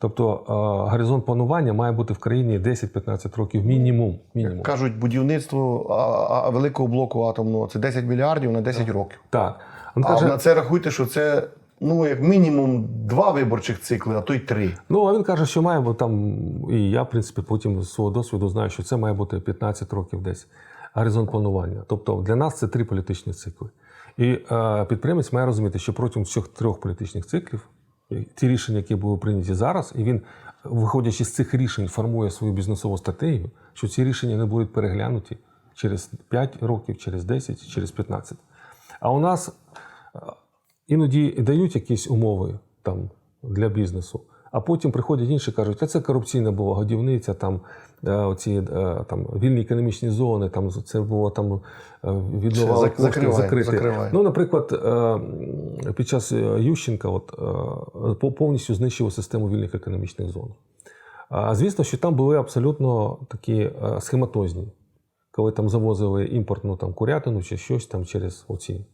Тобто е, горизонт планування має бути в країні 10-15 років мінімум. мінімум. Кажуть, будівництво а, а, великого блоку атомного це 10 мільярдів на 10 років. Так. Він А каже, на це рахуйте, що це ну як мінімум два виборчих цикли, а то й три. Ну, а він каже, що має бути там, і я, в принципі, потім з свого досвіду знаю, що це має бути 15 років десь горизонт планування. Тобто для нас це три політичні цикли. І е, підприємець має розуміти, що протягом цих трьох політичних циклів ті рішення, які були прийняті зараз, і він, виходячи з цих рішень, формує свою бізнесову стратегію, що ці рішення не будуть переглянуті через 5 років, через 10, через 15. А у нас е, іноді дають якісь умови там для бізнесу, а потім приходять інші кажуть, а це корупційна була годівниця, там е, оці е, там вільні економічні зони, там це було там е, віддавали закрити. закриває. Ну, наприклад, під час Ющенка от, повністю знищили систему вільних економічних зон. А звісно, що там були абсолютно такі схематозні, коли там завозили імпортну там, курятину чи щось там через оці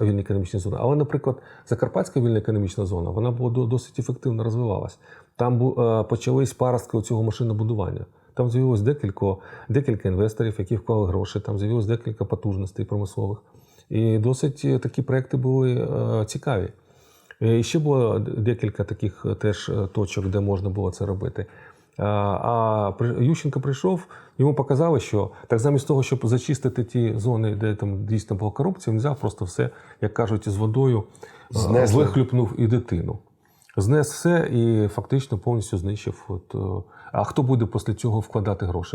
вільні економічні зони. Але, наприклад, Закарпатська вільна економічна зона вона була досить ефективно розвивалась. Там е, почались паростки цього машинобудування. Там з'явилось декілька, декілька інвесторів, які вклали гроші, там з'явилось декілька потужностей промислових. І досить е, такі проекти були е, цікаві. І ще було декілька таких теж точок, де можна було це робити. А, А Ющенко прийшов, йому показали, що так замість того, щоб зачистити ті зони, де там дійсно була корупція, він взяв просто все, як кажуть, з водою е, Знесли. вихлюпнув і дитину. Знес все і фактично повністю знищив. От, е, а хто буде після цього вкладати гроші?